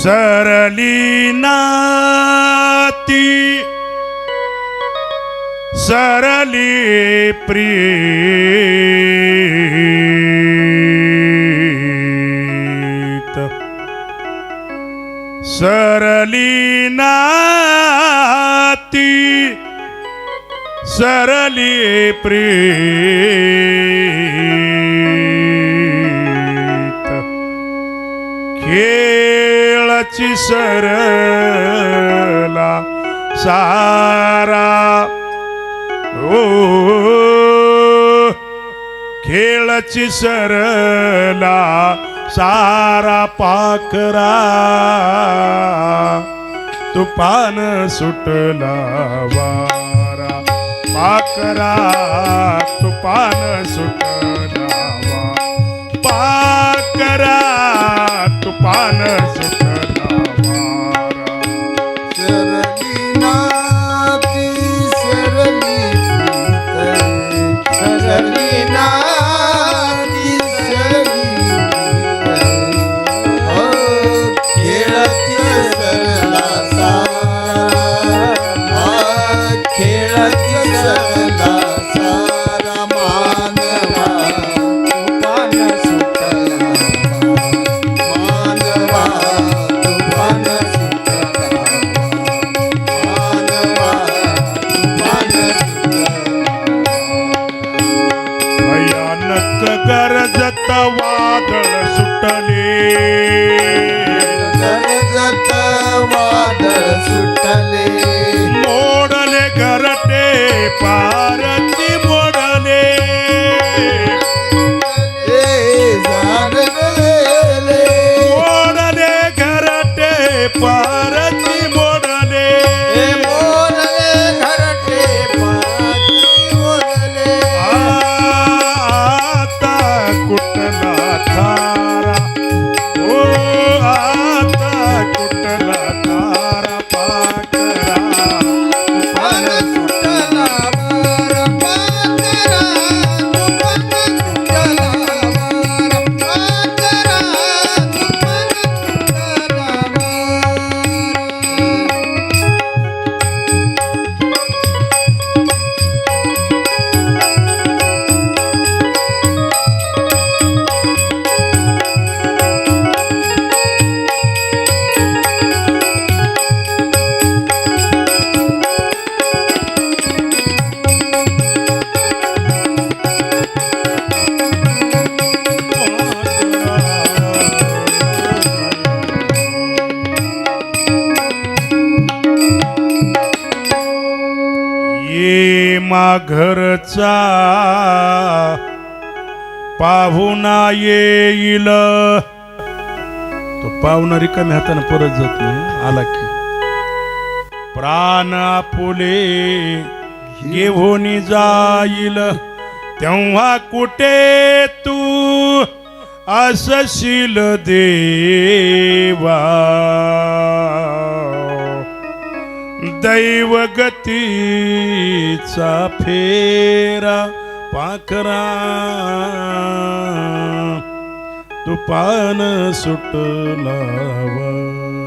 सरली नाती सरली प्रीत। सरली नाती सरली प्रीत। खेळाची सरला सारा. ओ खेळची सरला सारा पाखरा. तुफान सुटला वारा. पाखरा तुफान सुटला पाखरा तुफान सुटला वारा ಬೆಳಕ ಗರಜತವಾದಳ ಸುಟ್ಟಲೇ. ಗರಜತವಾದಳ ಸುಟ್ಟಲೇ. ನೋಡಲೆ ಗರಟೆ ಪಾರಜ ये माघरचा पाहुणा येईल. तो पाहुणा रिकामी हाताने परत जात नाही आला की. प्राण आपुले घेऊन जाईल. तेव्हा कुठे तू असशील देवा? दैवगतीचा फेरा पाखरा. तुपान सुटलावा